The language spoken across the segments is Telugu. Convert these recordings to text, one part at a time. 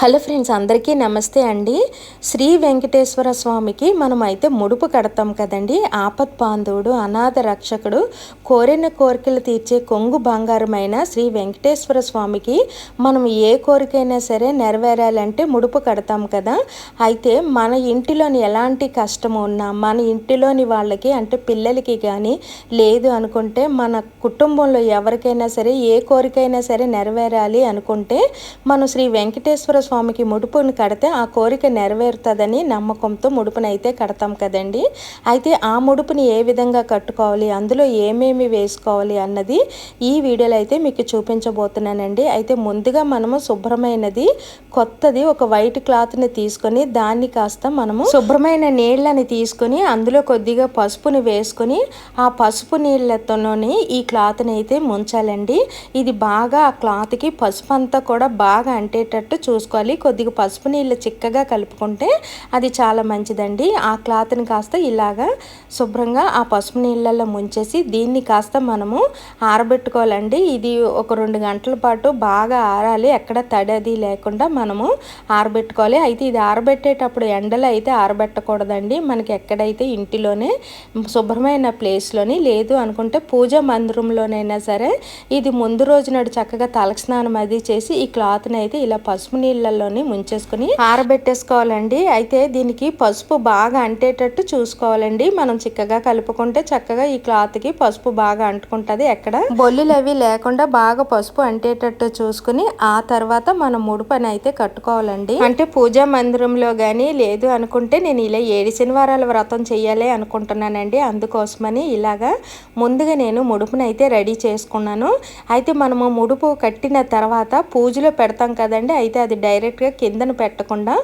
హలో ఫ్రెండ్స్ అందరికీ నమస్తే అండి. శ్రీ వెంకటేశ్వర స్వామికి మనం అయితే ముడుపు కడతాం కదండి. ఆపత్ బాంధవుడు అనాథ రక్షకుడు కోరిన కోరికలు తీర్చే కొంగు బంగారమైన శ్రీ వెంకటేశ్వర స్వామికి మనం ఏ కోరికైనా సరే నెరవేరాలంటే ముడుపు కడతాం కదా. అయితే మన ఇంటిలోని ఎలాంటి కష్టం ఉన్నా మన ఇంటిలోని వాళ్ళకి అంటే పిల్లలకి కానీ లేదు అనుకుంటే మన కుటుంబంలో ఎవరికైనా సరే ఏ కోరికైనా సరే నెరవేరాలి అనుకుంటే మనం శ్రీ వెంకటేశ్వర స్వామికి ముడుపుని కడితే ఆ కోరిక నెరవేరుతుందని నమ్మకంతో ముడుపునైతే కడతాం కదండి. అయితే ఆ ముడుపుని ఏ విధంగా కట్టుకోవాలి అందులో ఏమేమి వేసుకోవాలి అన్నది ఈ వీడియోలో అయితే మీకు చూపించబోతున్నానండి. అయితే ముందుగా మనము శుభ్రమైనది కొత్తది ఒక వైట్ క్లాత్ని తీసుకొని దాన్ని కాస్త మనము శుభ్రమైన నీళ్ళని తీసుకొని అందులో కొద్దిగా పసుపుని వేసుకొని ఆ పసుపు నీళ్ళతోని ఈ క్లాత్ని అయితే ముంచాలండి. ఇది బాగా ఆ క్లాత్కి పసుపు అంతా కూడా బాగా అంటేటట్టు చూసుకోవాలి. కొద్దిగా పసుపు నీళ్ళు చిక్కగా కలుపుకుంటే అది చాలా మంచిదండి. ఆ క్లాత్ని కాస్త ఇలాగా శుభ్రంగా ఆ పసుపు నీళ్ళల్లో ముంచేసి దీన్ని కాస్త మనము ఆరబెట్టుకోవాలండి. ఇది ఒక రెండు గంటల పాటు బాగా ఆరాలి. ఎక్కడ తడి అది లేకుండా మనము ఆరబెట్టుకోవాలి. అయితే ఇది ఆరబెట్టేటప్పుడు ఎండలో అయితే ఆరబెట్టకూడదండి. మనకి ఎక్కడైతే ఇంటిలోనే శుభ్రమైన ప్లేస్లోని లేదు అనుకుంటే పూజ మందిరంలోనైనా సరే ఇది ముందు రోజు నాడు చక్కగా తలకి స్నానం అది చేసి ఈ క్లాత్ని అయితే ఇలా పసుపు నీళ్ళల్లోని ముంచేసుకొని ఆరబెట్టేసుకోవాలండి. అయితే దీనికి పసుపు బాగా అంటేటట్టు చూసుకోవాలండి. మనం చిక్కగా కలుపుకుంటే చక్కగా ఈ క్లాత్కి పసుపు బాగా అంటుకుంటుంది ఎక్కడ? బొల్లులు అవి లేకుండా బాగా పసుపు అంటేటట్టు చూసుకుని ఆ తర్వాత మనం ముడుపని అయితే కట్టుకోవాలండి. అంటే పూజా మందిరంలో కానీ లేదు అనుకుంటే నేను ఇలా ఏడు శనివారాల వ్రతం చెయ్యాలి అనుకుంటున్నానండి. అందుకోసమని ఇలాగా ముందుగా నేను ముడుపుని అయితే రెడీ చేసుకున్నాను. అయితే మనము ముడుపు కట్టిన తర్వాత పూజలో పెడతాం కదండి. అయితే అది డైరెక్ట్గా కిందన పెట్టకుండా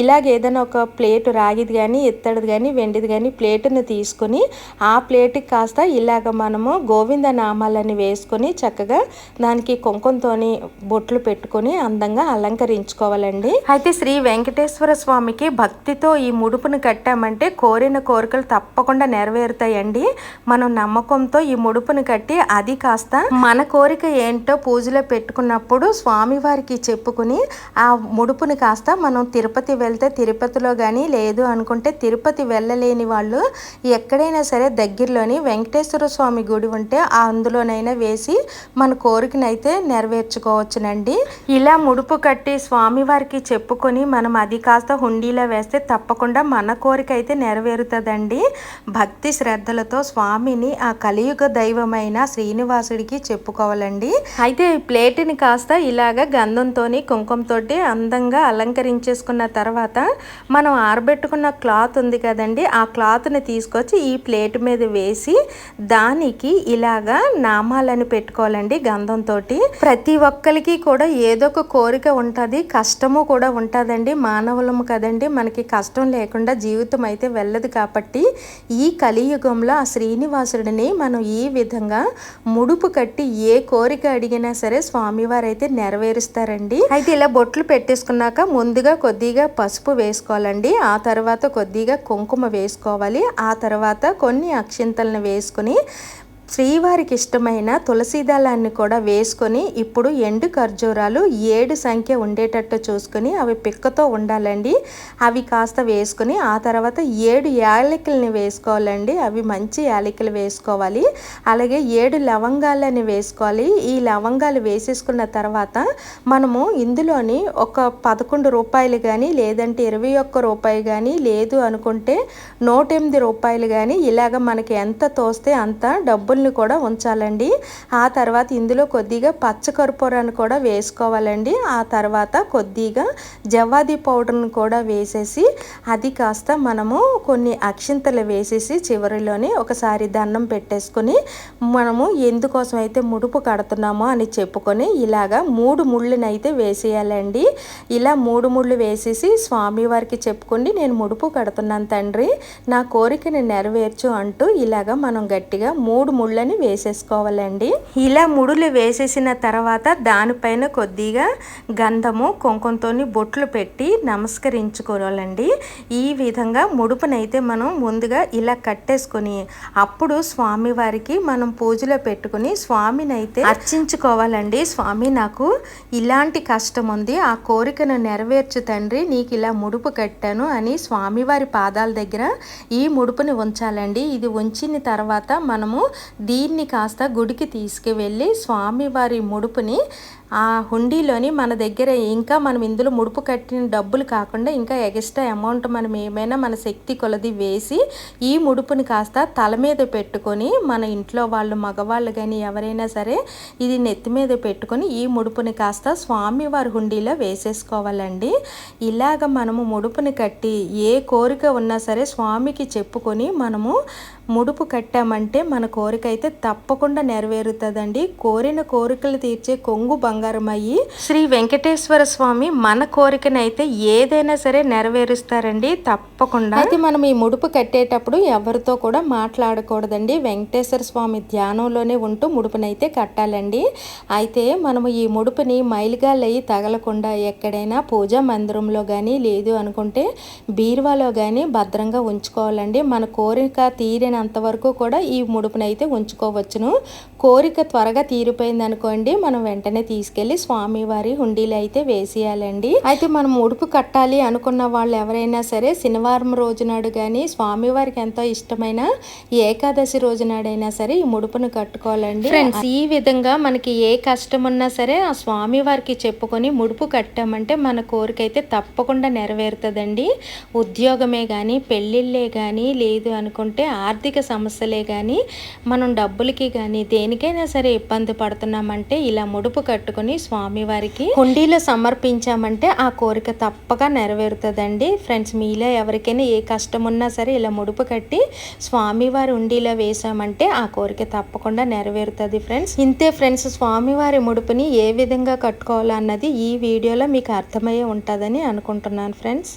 ఇలాగ ఏదైనా ఒక ప్లేట్ రాగిది కానీ ఇత్తడిది కానీ వెండిది కానీ ప్లేటుని తీసుకుని ఆ ప్లేట్కి కాస్త ఇలాగ మనము గోవింద నామాలని వేసుకొని చక్కగా దానికి కుంకుమతోని బొట్లు పెట్టుకొని అందంగా అలంకరించుకోవాలండి. అయితే శ్రీ వెంకటేశ్వర స్వామికి భక్తితో ఈ ముడుపును కట్టామంటే కోరిన కోరికలు తప్పకుండా నెరవేరుతాయండి. మనం నమ్మకంతో ఈ ముడుపును కట్టి అది కాస్త మన కోరిక ఏంటో పూజలో పెట్టుకున్నప్పుడు స్వామివారికి చెప్పుకుని ఆ ముడుపుని కాస్త మనం తిరుపతి వెళ్తే తిరుపతిలో కానీ లేదు అనుకుంటే తిరుపతి వెళ్ళలేని వాళ్ళు ఎక్కడైనా సరే దగ్గరలోని వెంకటేశ్వర స్వామి గుడి ఉంటే అందులోనైనా వేసి మన కోరికనైతే నెరవేర్చుకోవచ్చునండి. ఇలా ముడుపు కట్టి స్వామివారికి చెప్పుకొని మనం అది కాస్త హుండీలో వేస్తే తప్పకుండా మన కోరిక అయితే నెరవేరుతుందండి. భక్తి శ్రద్ధలతో స్వామిని ఆ కలియుగ దైవమైన శ్రీనివాసుడికి చెప్పుకోవాలండి. అయితే ఈ ప్లేట్ని కాస్త ఇలాగ గంధంతోని కుంకుమతోటి అందంగా అలంకరించేసుకున్న తర్వాత మనం ఆరబెట్టుకున్న క్లాత్ ఉంది కదండి ఆ క్లాత్ని తీసుకొచ్చి ఈ ప్లేట్ మీద వేసి దానికి ఇలాగా నామాలను పెట్టుకోవాలండి గంధంతో ప్రతి ఒక్కరికి కూడా ఏదో ఒక కోరిక ఉంటుంది కష్టము కూడా ఉంటుందండి. మానవులము కదండి మనకి కష్టం లేకుండా జీవితం అయితే వెళ్ళదు కాబట్టి ఈ కలియుగంలో ఆ శ్రీనివాసుడిని మనం ఈ విధంగా ముడుపు కట్టి ఏ కోరిక అడిగినా సరే స్వామివారు అయితే నెరవేరుస్తారండి. అయితే ఇలా బొట్లు పెట్టేసుకున్నాక ముందుగా కొద్దిగా పసుపు వేసుకోవాలండి. ఆ తర్వాత కొద్దిగా కుంకుమ వేసుకోవాలి. ఆ తర్వాత కొన్ని అక్షింతలను వేసుకుని శ్రీవారికి ఇష్టమైన తులసీదళాన్ని కూడా వేసుకొని ఇప్పుడు ఎండు ఖర్జూరాలు ఏడు సంఖ్య ఉండేటట్టు చూసుకొని అవి పిక్కతో ఉండాలండి. అవి కాస్త వేసుకొని ఆ తర్వాత ఏడు యాలకుల్ని వేసుకోవాలండి. అవి మంచి యాలకులు వేసుకోవాలి. అలాగే ఏడు లవంగాలని వేసుకోవాలి. ఈ లవంగాలు వేసేసుకున్న తర్వాత మనము ఇందులోని ఒక పదకొండు రూపాయలు కానీ లేదంటే ఇరవై ఒక్క రూపాయి కానీ లేదు అనుకుంటే నూట ఎనిమిది రూపాయలు కానీ ఇలాగ మనకి ఎంత తోస్తే అంత డబ్బు పప్పుల్ని కూడా ఉంచాలండి. ఆ తర్వాత ఇందులో కొద్దిగా పచ్చకర్పూరాన్ని కూడా వేసుకోవాలండి. ఆ తర్వాత కొద్దిగా జవాది పౌడర్ని కూడా వేసేసి అది కాస్త మనము కొన్ని అక్షింతలు వేసేసి చివరిలోనే ఒకసారి దండం పెట్టేసుకొని మనము ఎందుకోసం అయితే ముడుపు కడుతున్నామో అని చెప్పుకొని ఇలాగా మూడు ముళ్ళని అయితే వేసేయాలండి. ఇలా మూడు ముళ్ళు వేసేసి స్వామివారికి చెప్పుకోండి నేను ముడుపు కడుతున్నాను తండ్రి. నా కోరికని నెరవేర్చు అంటూ ఇలాగా మనం గట్టిగా మూడు ముళ్ళని వేసేసుకోవాలండి. ఇలా ముడులు వేసేసిన తర్వాత దానిపైన కొద్దిగా గంధము కుంకుమతో బొట్లు పెట్టి నమస్కరించుకోవాలండి. ఈ విధంగా ముడుపునైతే మనం ముందుగా ఇలా కట్టేసుకొని అప్పుడు స్వామివారికి మనం పూజలో పెట్టుకుని స్వామిని అయితే అర్చించుకోవాలండి. స్వామి నాకు ఇలాంటి కష్టం ఉంది ఆ కోరికను నెరవేర్చు తండ్రి. నీకు ఇలా ముడుపు కట్టాను అని స్వామివారి పాదాల దగ్గర ఈ ముడుపుని ఉంచాలండి. ఇది ఉంచిన తర్వాత మనము దీన్ని కాస్త గుడికి తీసుకువెళ్ళి స్వామివారి ముడుపుని ఆ హుండీలోని మన దగ్గర ఇంకా మనం ఇందులో ముడుపు కట్టిన డబ్బులు కాకుండా ఇంకా ఎక్స్ట్రా అమౌంట్ మనం ఏమైనా మన శక్తి కొలది వేసి ఈ ముడుపుని కాస్త తల మీద పెట్టుకొని మన ఇంట్లో వాళ్ళు మగవాళ్ళు కానీ ఎవరైనా సరే ఇది నెత్తి మీద పెట్టుకొని ఈ ముడుపుని కాస్త స్వామివారి హుండీలో వేసేసుకోవాలండి. ఇలాగ మనము ముడుపుని కట్టి ఏ కోరిక ఉన్నా సరే స్వామికి చెప్పుకొని మనము ముడుపు కట్టామంటే మన కోరిక అయితే తప్పకుండా నెరవేరుతుందండి. కోరిన కోరికలు తీర్చే కొంగు బంగారు అయ్యి శ్రీ వెంకటేశ్వర స్వామి మన కోరికనైతే ఏదైనా సరే నెరవేరుస్తారండి తప్పకుండా. అయితే మనం ఈ ముడుపు కట్టేటప్పుడు ఎవరితో కూడా మాట్లాడకూడదండి. వెంకటేశ్వర స్వామి ధ్యానంలోనే ఉంటూ ముడుపునైతే కట్టాలండి. అయితే మనము ఈ ముడుపుని మైలుగాలయ్యి తగలకుండా ఎక్కడైనా పూజా మందిరంలో కానీ లేదు అనుకుంటే బీరువాలో కానీ భద్రంగా ఉంచుకోవాలండి. మన కోరిక తీరిన వీలైనంత వరకు కూడా ఈ ముడుపునైతే ఉంచుకోవచ్చును. కోరిక త్వరగా తీరిపోయింది అనుకోండి మనం వెంటనే తీసుకెళ్ళి స్వామివారి హుండీలు అయితే వేసేయాలండి. అయితే మనం ముడుపు కట్టాలి అనుకున్న వాళ్ళు ఎవరైనా సరే శనివారం రోజు నాడు కానీ స్వామివారికి ఎంతో ఇష్టమైన ఏకాదశి రోజు నాడైనా సరే ఈ ముడుపును కట్టుకోవాలండి. ఫ్రెండ్స్ ఈ విధంగా మనకి ఏ కష్టం ఉన్నా సరే ఆ స్వామివారికి చెప్పుకొని ముడుపు కట్టామంటే మన కోరిక అయితే తప్పకుండా నెరవేరుతుందండి. ఉద్యోగమే కానీ పెళ్ళిళ్ళే కానీ లేదు అనుకుంటే ఆర్థిక సమస్యలే కానీ మనం డబ్బులకి కానీ దేనికైనా సరే ఇబ్బంది పడుతున్నామంటే ఇలా ముడుపు కట్టుకుని స్వామివారికి హుండీలో సమర్పించామంటే ఆ కోరిక తప్పక నెరవేరుతుందండి. ఫ్రెండ్స్ మీలో ఎవరికైనా ఏ కష్టం ఉన్నా సరే ఇలా ముడుపు కట్టి స్వామివారి హుండీలో వేసామంటే ఆ కోరిక తప్పకుండా నెరవేరుతుంది ఫ్రెండ్స్ ఇంతే ఫ్రెండ్స్ స్వామివారి ముడుపుని ఏ విధంగా కట్టుకోవాలన్నది ఈ వీడియోలో మీకు అర్థమయ్యే ఉంటుందని అనుకుంటున్నాను ఫ్రెండ్స్